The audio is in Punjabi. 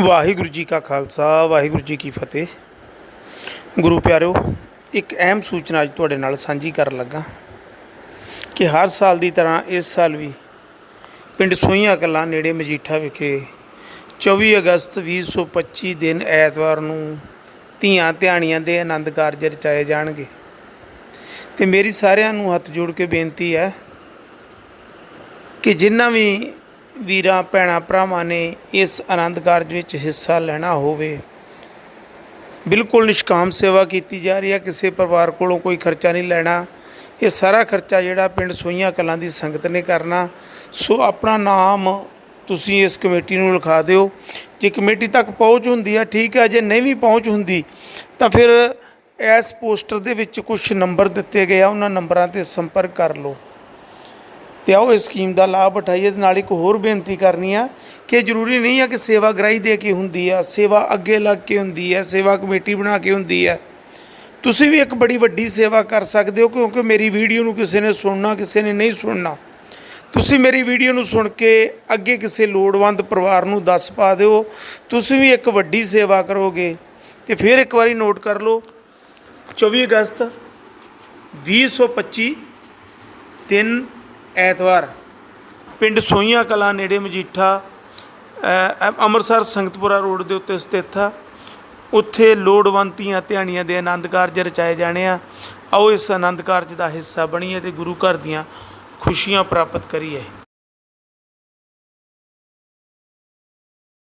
ਵਾਹਿਗੁਰੂ ਜੀ ਕਾ ਖਾਲਸਾ, ਵਾਹਿਗੁਰੂ ਜੀ ਕੀ ਫਤਿਹ। ਗੁਰੂ ਪਿਆਰਿਓ, ਇੱਕ ਅਹਿਮ ਸੂਚਨਾ ਅੱਜ ਤੁਹਾਡੇ ਨਾਲ ਸਾਂਝੀ ਕਰਨ ਲੱਗਾ ਕਿ ਹਰ ਸਾਲ ਦੀ ਤਰ੍ਹਾਂ ਇਸ ਸਾਲ ਵੀ ਪਿੰਡ ਸੋਈਆਂ ਕਲਾਂ ਨੇੜੇ ਮਜੀਠਾ ਵਿਖੇ 24 ਅਗਸਤ 2025 ਦਿਨ ਐਤਵਾਰ ਨੂੰ ਧੀਆਂ ਧਿਆਣੀਆਂ ਦੇ ਆਨੰਦ ਕਾਰਜ ਰਚਾਏ ਜਾਣਗੇ। ਤੇ ਮੇਰੀ ਸਾਰਿਆਂ ਨੂੰ ਹੱਥ ਜੋੜ ਕੇ ਬੇਨਤੀ ਹੈ ਕਿ ਜਿੰਨਾ ਵੀ ਵੀਰਾਂ, ਭੈਣਾਂ, ਭਰਾਵਾਂ ਨੇ ਇਸ ਆਨੰਦ ਕਾਰਜ ਵਿੱਚ ਹਿੱਸਾ ਲੈਣਾ ਹੋਵੇ। ਬਿਲਕੁਲ ਨਿਸ਼ਕਾਮ ਸੇਵਾ ਕੀਤੀ ਜਾ ਰਹੀ ਹੈ। ਕਿਸੇ ਪਰਿਵਾਰ ਕੋਲੋਂ ਕੋਈ ਖਰਚਾ ਨਹੀਂ ਲੈਣਾ। ਇਹ ਸਾਰਾ ਖਰਚਾ ਜਿਹੜਾ ਪਿੰਡ ਸੋਈਆਂ ਕਲਾਂ ਦੀ ਸੰਗਤ ਨੇ ਕਰਨਾ। ਸੋ ਆਪਣਾ ਨਾਮ ਤੁਸੀਂ ਇਸ ਕਮੇਟੀ ਨੂੰ ਲਿਖਾ ਦਿਓ। ਜੇ ਕਮੇਟੀ ਤੱਕ ਪਹੁੰਚ ਹੁੰਦੀ ਹੈ, ਠੀਕ ਹੈ। ਜੇ ਨਹੀਂ ਵੀ ਪਹੁੰਚ ਹੁੰਦੀ, ਤਾਂ ਫਿਰ ਇਸ ਪੋਸਟਰ ਦੇ ਵਿੱਚ ਕੁਝ ਨੰਬਰ ਦਿੱਤੇ ਗਏ ਆ। ਉਹਨਾਂ ਨੰਬਰਾਂ ਤੇ ਸੰਪਰਕ ਕਰ ਲਓ। ਤੇ ਆਓ ਇਸ ਸਕੀਮ ਦਾ ਲਾਭ ਉਠਾਈਏ ਤੇ ਨਾਲ ਇੱਕ ਹੋਰ ਬੇਨਤੀ ਕਰਨੀ ਆ ਕਿ ਜ਼ਰੂਰੀ ਨਹੀਂ ਆ ਕਿ ਸੇਵਾ ਗ੍ਰਾਹੀ ਦੇ ਕੇ ਹੁੰਦੀ ਆ, ਸੇਵਾ ਅੱਗੇ ਲੱਗ ਕੇ ਹੁੰਦੀ ਹੈ ਸੇਵਾ ਕਮੇਟੀ ਬਣਾ ਕੇ ਹੁੰਦੀ ਹੈ ਤੁਸੀਂ ਵੀ ਇੱਕ ਬੜੀ ਵੱਡੀ ਸੇਵਾ ਕਰ ਸਕਦੇ ਹੋ ਕਿਉਂਕਿ ਮੇਰੀ ਵੀਡੀਓ ਨੂੰ ਕਿਸੇ ਨੇ ਸੁਣਨਾ, ਕਿਸੇ ਨੇ ਨਹੀਂ ਸੁਣਨਾ। ਤੁਸੀਂ ਮੇਰੀ ਵੀਡੀਓ ਨੂੰ ਸੁਣ ਕੇ ਅੱਗੇ ਕਿਸੇ ਲੋੜਵੰਦ ਪਰਿਵਾਰ ਨੂੰ ਦੱਸ ਪਾ ਦਿਓ। ਤੁਸੀਂ ਵੀ ਇੱਕ ਵੱਡੀ ਸੇਵਾ ਕਰੋਗੇ ਤੇ ਫਿਰ ਇੱਕ ਵਾਰੀ ਨੋਟ ਕਰ ਲਓ 24 ਅਗਸਤ 2025 ਦਿਨ ਐਤਵਾਰ, ਪਿੰਡ ਸੋਈਆਂ ਕਲਾਂ ਨੇੜੇ ਮਜੀਠਾ ਅੰਮ੍ਰਿਤਸਰ ਸੰਗਤਪੁਰਾ ਰੋਡ ਦੇ ਉੱਤੇ ਸਥਿਤ ਆ। ਉੱਥੇ ਲੋੜਵੰਤੀਆਂ ਧਿਆਣੀਆਂ ਦੇ ਆਨੰਦ ਕਾਰਜ ਰਚਾਏ ਜਾਣੇ ਆ। ਆਓ ਇਸ ਆਨੰਦ ਕਾਰਜ ਦਾ ਹਿੱਸਾ ਬਣੀਏ ਤੇ ਗੁਰੂ ਘਰ ਦੀਆਂ ਖੁਸ਼ੀਆਂ ਪ੍ਰਾਪਤ ਕਰੀਏ।